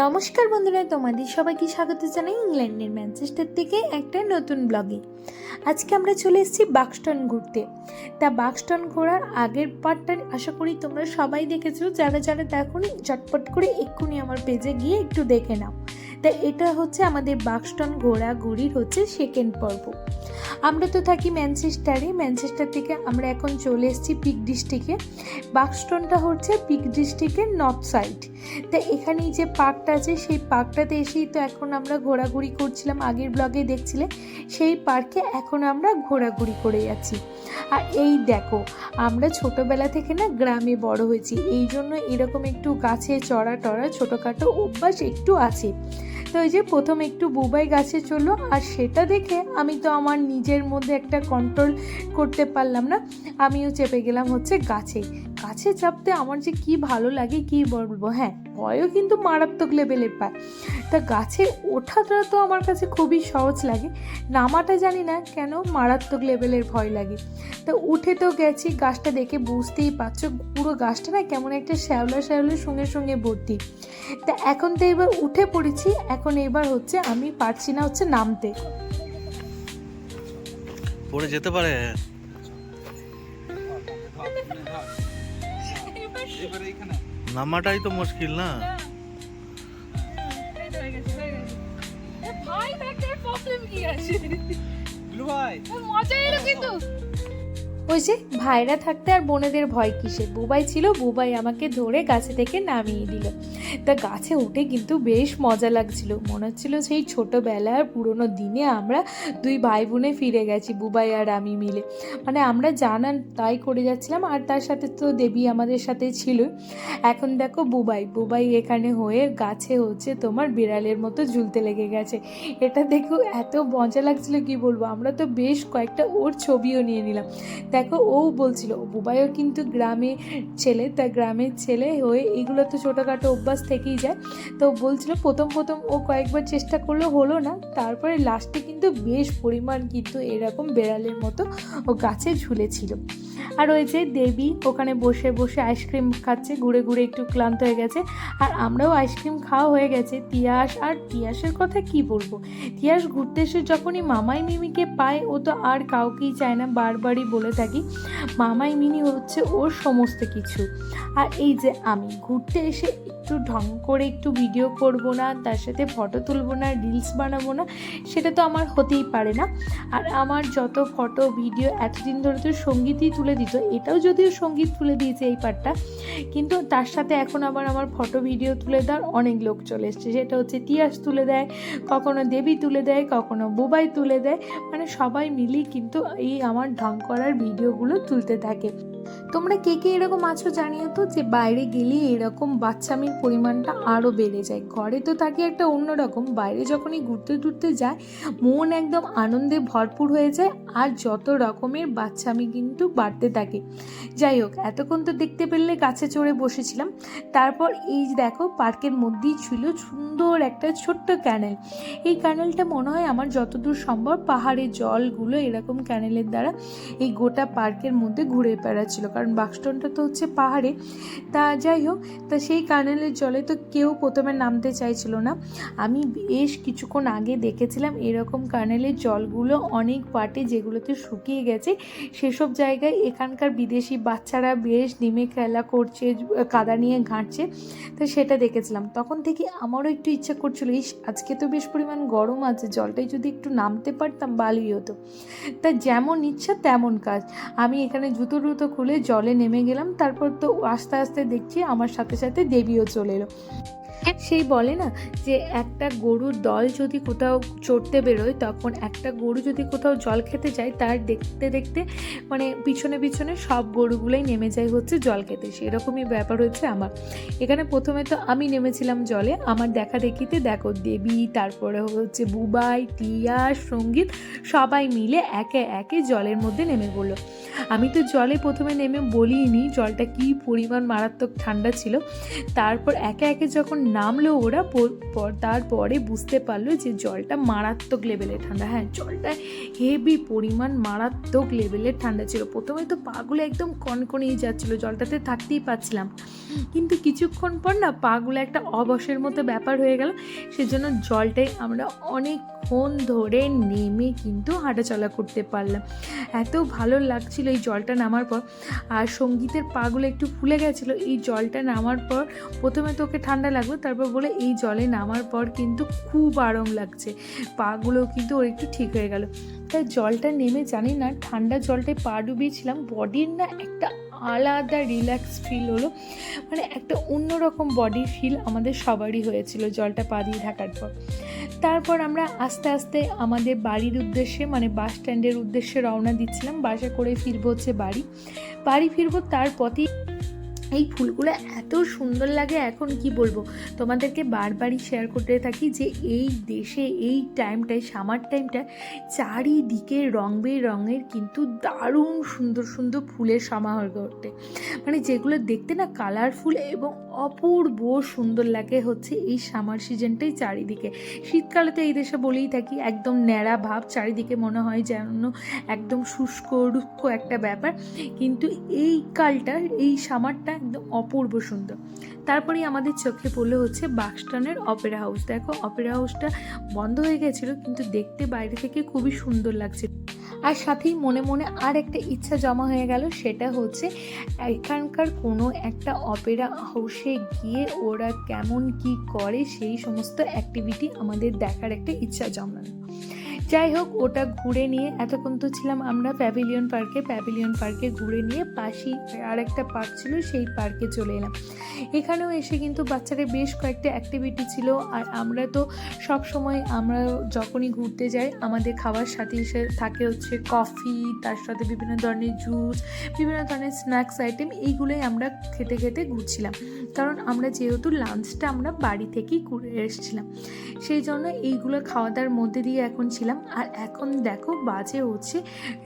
নমস্কার বন্ধুরা, তোমাদের সবাইকে স্বাগত জানাই ইংল্যান্ডের ম্যানচেস্টার থেকে একটা নতুন ব্লগে। আজকে আমরা চলে এসেছি বাক্সটন ঘুরতে। তা বাক্সটন ঘোরার আগের পার্টটা আশা করি তোমরা সবাই দেখেছ। যারা যারা দেখোনি চটপট করে এক্ষুনি আমার পেজে গিয়ে একটু দেখে নাও। তা এটা হচ্ছে আমাদের বাক্সটন ঘোরাঘুরির হচ্ছে সেকেন্ড পর্ব। আমরা তো থাকি ম্যানচেস্টারে। ম্যানচেস্টার থেকে আমরা এখন চলে এসেছি পিক ডিস্ট্রিক্টে। বাক্সটনটা হচ্ছে পিক ডিস্ট্রিক্টের নর্থ সাইড। তা এখানেই যে পার্কটা আছে, সেই পার্কটাতে এসেই তো এখন আমরা ঘোরাঘুরি করছিলাম। আগের ব্লগে দেখছিলে, সেই পার্কে এখন আমরা ঘোরাঘুরি করে যাচ্ছি। আর এই দেখো, আমরা ছোটোবেলা থেকে না গ্রামে বড় হয়েছি। এই জন্য এরকম একটু গাছে চড়া টড়া ছোটোখাটো অভ্যাস একটু আছে। তো ওই যে প্রথম একটু বুবাই গাছে চলল আর সেটা দেখে আমি তো আমার নিজের মধ্যে একটা কন্ট্রোল করতে পারলাম না, আমিও চেপে গেলাম হচ্ছে গাছে। গাছে চাপতে আমার যে কি ভালো লাগে কি বলব? হ্যাঁ ভয়ও কিন্তু মারাত্মক লেভেলের পায়। তা গাছে ওঠাটা তো আমার কাছে খুবই সহজ লাগে। নামাটা জানি না কেন মারাত্মক লেভেলের ভয় লাগে। তা উঠে তো গেছি, গাছটা দেখে বুঝতেই পারছ, পুরো গাছটা না কেমন একটা শ্যাওলা শ্যাওলার সঙ্গে সঙ্গে ভর্তি। তা এখন তো এবার উঠে পড়েছি, এখন এবার হচ্ছে আমি পারছি না হচ্ছে নামতে। পড়ে যেতে পারে। নামাটাই তো মুশকিল না। ভাই প্রবলেম কি আছে? মজা এলো কিন্তু। ওই যে ভাইরা থাকতে আর বোনেদের ভয় কিসে বুবাই ছিল, বুবাই আমাকে ধরে গাছে থেকে নামিয়ে দিল। তা গাছে উঠে কিন্তু বেশ মজা লাগছিল। মনে হচ্ছিল সেই ছোটোবেলার পুরোনো দিনে আমরা দুই ভাই বোনে ফিরে গেছি, বুবাই আর আমি মিলে। মানে আমরা জানান তাই করে যাচ্ছিলাম, আর তার সাথে তো দেবী আমাদের সাথে ছিল। এখন দেখো বুবাই বুবাই এখানে হয়ে গাছে হচ্ছে তোমার বিড়ালের মতো ঝুলতে লেগে গেছে। এটা দেখো এত মজা লাগছিল, কি বলব? আমরা তো বেশ কয়েকটা ওর ছবিও নিয়ে নিলাম। দেখো, ও বলছিল বুবাইও কিন্তু গ্রামে ছেলে, তা গ্রামের ছেলে হয়ে এগুলো তো ছোটোখাটো অভ্যাস থেকেই যায়। তো বলছিল, প্রথম প্রথম ও কয়েকবার চেষ্টা করল হলো না, তারপরে লাস্টে কিন্তু বেশ পরিমাণ কিন্তু এরকম বেড়ালের মতো ও গাছে ঝুলেছিল। আর ওই যে দেবী, ওখানে বসে বসে আইসক্রিম খাচ্ছে, ঘুরে ঘুরে একটু ক্লান্ত হয়ে গেছে। আর আমরাও আইসক্রিম খাওয়া হয়ে গেছে। তিয়াস, আর তিয়াসের কথা কি বলব? তিয়াস ঘুরতে এসে যখনই মামাই মিমিকে পায়, ও তো আর কাউকেই চায় না, বারবারই বলে মামাই মিনি হচ্ছে ওর সমস্ত কিছু। আর এই যে আমি ঘুরতে এসে একটু ঢং করে একটু ভিডিও করব না, তার সাথে ফটো তুলবো না রিলস বানাবো না, সেটা তো আমার হতেই পারে না। আর আমার যত ফটো ভিডিও এতদিন ধরে তো সঙ্গীতই তুলে দিত, এটাও যদিও সংগীত তুলে দিয়েছে এই পার্টটা কিন্তু তার সাথে এখন আবার আমার ফটো ভিডিও তুলে দেওয়ার অনেক লোক চলে এসছে। সেটা হচ্ছে তিয়াস তুলে দেয়, কখনো দেবী তুলে দেয়, কখনো বুবাই তুলে দেয় মানে সবাই মিলেই কিন্তু এই আমার ঢং করার ভিডিওগুলো তুলতে থাকে। তোমরা কে কে এরকম আছো জানিও তো, যে বাইরে গেলে এরকম বাচ্চামির পরিমাণটা আরও বেড়ে যায়। ঘরে তো থাকে একটা অন্যরকম, বাইরে যখনই ঘুরতে টুরতে যায়, মন একদম আনন্দে ভরপুর হয়ে যায় আর যত রকমের বাচ্চামি কিন্তু বাড়তে থাকে। যাই হোক, এতক্ষণ তো দেখতে পেলে গাছে চড়ে বসেছিলাম। তারপর এই দেখো, পার্কের মধ্যেই ছিল সুন্দর একটা ছোট্ট ক্যানেল। এই ক্যানেলটা মনে হয় আমার যতদূর সম্ভব পাহাড়ের জলগুলো এরকম ক্যানেলের দ্বারা এই গোটা পার্কের মধ্যে ঘুরে বেড়াচ্ছিল। কারণ বাক্সটনটা তো হচ্ছে পাহাড়ে। তা যাই হোক, তা সেই ক্যানেলের জলে তো কেউ প্রথমে নামতে চাইছিল না। আমি বেশ কিছুক্ষণ আগে দেখেছিলাম এরকম ক্যানেলের জলগুলো অনেক পার্টে যেগুলোতে শুকিয়ে গেছে। সেসব জায়গায় এখানকার বিদেশি বাচ্চারা বেশ নেমে খেলা করছে, কাদা নিয়ে ঘাঁটছে, তো সেটা দেখেছিলাম। তখন থেকে আমারও একটু ইচ্ছা করছিল, ইস, আজকে তো বেশ পরিমাণ গরম আছে, জলটাই যদি একটু নামতে পারতাম ভালোই হতো। তা যেমন ইচ্ছা তেমন কাজ। আমি এখানে জুতো টুতো খুলে জলে নেমে গেলাম, তারপর তো আস্তে আস্তে দেখছি আমার সাথে সাথে দেবীও চলে এলো সেই বলে না যে একটা গরুর দল যদি কোথাও চড়তে বেরোয়, তখন একটা গরু যদি কোথাও জল খেতে যায়, তার দেখতে দেখতে মানে পিছনে পিছনে সব গরুগুলোই নেমে যায় হচ্ছে জল খেতে। সেরকমই ব্যাপার হচ্ছে আমার। এখানে প্রথমে তো আমি নেমেছিলাম জলে, আমার দেখা দেখিতে দেখো দেবী, তারপরে হচ্ছে বুবাই, টিয়া, সংগীত, সবাই মিলে একে একে জলের মধ্যে নেমে পড়ল। আমি তো জলে প্রথমে নেমে বলিনি জলটা কি পরিমাণ মারাত্মক ঠান্ডা ছিল। তারপর একে একে যখন নামলো ওরা, পর- পর- তারপরে বুঝতে পারল যে জলটা মারাত্মক লেভেলের ঠান্ডা। হ্যাঁ জলটা হেভি পরিমাণ মারাত্মক লেভেলের ঠান্ডা ছিল। প্রথমে তো পাগুলো একদম কনকনিয়ে যাচ্ছিল, জলটাতে থাকতেই পারছিলাম। কিন্তু কিছুক্ষণ পর না পাগুলো একটা অবসের মতো ব্যাপার হয়ে গেল। সেজন্য জলটাই আমরা অনেকক্ষণ ধরে নেমে কিন্তু হাঁটাচলা করতে পারলাম। এত ভালো লাগছিল এই জলটা নামার পর। আর সঙ্গীতের পাগুলো একটু ফুলে গেছিল, এই জলটা নামার পর প্রথমে তো ওকে ঠান্ডা লাগল তারপর বলে, এই জলে নামার পর কিন্তু খুব আরাম লাগছে। পাগুলো কিন্তু ওর একটু ঠিক হয়ে গেল। তাই জলটা নেমে জানি না, ঠান্ডা জলটায় পা ডুবিয়েছিলাম। বডির না একটা আলাদা রিল্যাক্স ফিল হলো। মানে একটা অন্যরকম বডি ফিল আমাদের সবারই হয়েছিল জলটা পা দিয়ে থাকার পর। তারপর আমরা আস্তে আস্তে আমাদের বাড়ির উদ্দেশ্যে মানে বাস স্ট্যান্ডের উদ্দেশ্যে রওনা দিচ্ছিলাম। বাসে করে ফিরবো হচ্ছে বাড়ি। বাড়ি ফিরবো তার পথেই এই ফুলগুলো এত সুন্দর লাগে, এখন কি বলব? তোমাদেরকে বারবারই শেয়ার করতে থাকি যে এই দেশে, এই টাইমটায় সামার টাইমটা চারিদিকে রং বেরঙের কিন্তু দারুণ সুন্দর সুন্দর ফুলের সমাহার করতে মানে যেগুলো দেখতে না কালারফুল এবং অপূর্ব সুন্দর লাগে হচ্ছে এই সামার সিজনটাই চারিদিকে। শীতকালে তো এই দেশে বলেই থাকি, একদম ন্যাড়া ভাব, চারিদিকে মনে হয় যেন একদম শুষ্ক, রুক্ষ একটা ব্যাপার। কিন্তু এই কালটা, এই সামারটা একদম অপূর্ব সুন্দর। তারপরেই আমাদের চোখে পড়ল হচ্ছে বাক্সটনের অপেরা হাউস দেখো অপেরা হাউসটা বন্ধ হয়ে গেছিল, কিন্তু দেখতে বাইরে থেকে খুবই সুন্দর লাগছে। আর সাথেই মনে মনে আর একটা ইচ্ছা জমা হয়ে গেল, সেটা হচ্ছে এখানকার কোনো একটা অপেরা হাউসে গিয়ে ওরা কেমন কি করে সেই সমস্ত অ্যাক্টিভিটি আমাদের দেখার একটা ইচ্ছা জমানো। যাই হোক, ওটা ঘুরে নিয়ে এতক্ষণ তো ছিলাম আমরা প্যাভিলিয়ন পার্কে প্যাভিলিয়ন পার্কে ঘুরে নিয়ে পাশেই আর একটা পার্ক ছিল, সেই পার্কে চলে এলাম। এখানেও এসে কিন্তু বাচ্চাদের বেশ কয়েকটা অ্যাক্টিভিটি ছিল। আর আমরা তো সব সময় আমরা যখনই ঘুরতে যাই, আমাদের খাবার সাথে এসে থাকে হচ্ছে কফি তার সাথে বিভিন্ন ধরনের জুস বিভিন্ন ধরনের স্ন্যাক্স আইটেম এইগুলোই আমরা খেতে খেতে ঘুরছিলাম। কারণ আমরা যেহেতু লাঞ্চটা আমরা বাড়ি থেকেই করে এসেছিলাম। সেই জন্য এইগুলো খাওয়া দাওয়ার মধ্যে দিয়ে এখন ছিলাম। আর এখন দেখো বাজে হচ্ছে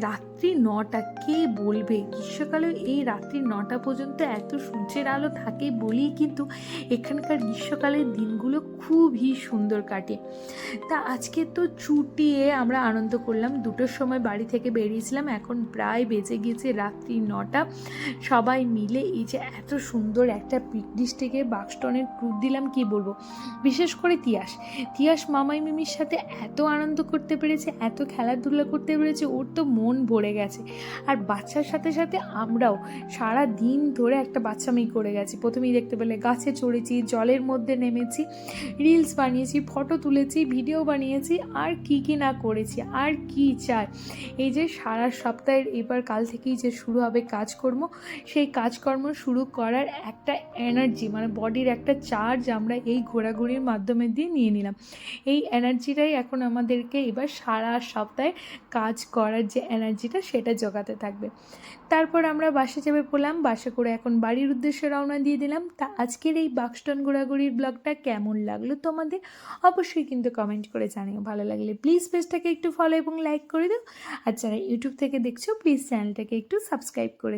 রাত্রি নটা, কে বলবে? গ্রীষ্মকালে এই রাত্রি নটা পর্যন্ত এত সূর্যের আলো থাকে বলেই কিন্তু এখানকার গ্রীষ্মকালের দিনগুলো খুবই সুন্দর কাটে। তা আজকে তো চুটিয়ে আমরা আনন্দ করলাম। দুটোর সময় বাড়ি থেকে বেরিয়েছিলাম। এখন প্রায় বেজে গিয়েছে রাত্রি নটা। সবাই মিলে এই যে এত সুন্দর একটা পিকনিক থেকে বাক্সটনের ট্যুর দিলাম, কি বলব? বিশেষ করে তিয়াস। তিয়াস মামাই মিমির সাথে এত আনন্দ করতে পেরেছে, এত খেলাধুলা করতে পেরেছে, ওর তো মন ভরে গেছে। আর বাচ্চার সাথে সাথে আমরাও সারা দিন ধরে একটা বাচ্চা বাচ্চামি করে গেছি। প্রথমেই দেখতে পেলে গাছে চড়েছি, জলের মধ্যে নেমেছি। রিলস বানিয়েছি ফটো তুলেছি ভিডিও বানিয়েছি, আর কি কি না করেছি, আর কি চাই? এই যে সারা সপ্তাহের এবার কাল থেকেই যে শুরু হবে কাজকর্ম, সেই কাজকর্ম শুরু করার একটা এনার্জি মানে বডির একটা চার্জ আমরা এই ঘোরাঘুরির মাধ্যমে দিয়ে নিয়ে নিলাম। এই এনার্জিটাই এখন আমাদেরকে এবার সারা সপ্তাহে কাজ করার যে এনার্জিটা সেটা জোগাতে থাকবে। তারপর আমরা বাসে চেপে পড়লাম, বাসে করে এখন বাড়ির উদ্দেশ্যে রওনা দিয়ে দিলাম। তা আজকের এই বাক্সটন ঘোরাঘুরির ব্লগটা কেমন লাগল? তোমাদের অবশ্যই কিন্তু কমেন্ট করে জানিও। ভালো লাগলে প্লিজ পেজটাকে একটু ফলো এবং লাইক করে দিও। আর যারা ইউটিউব থেকে দেখছ প্লিজ চ্যানেলটাকে একটু সাবস্ক্রাইব করে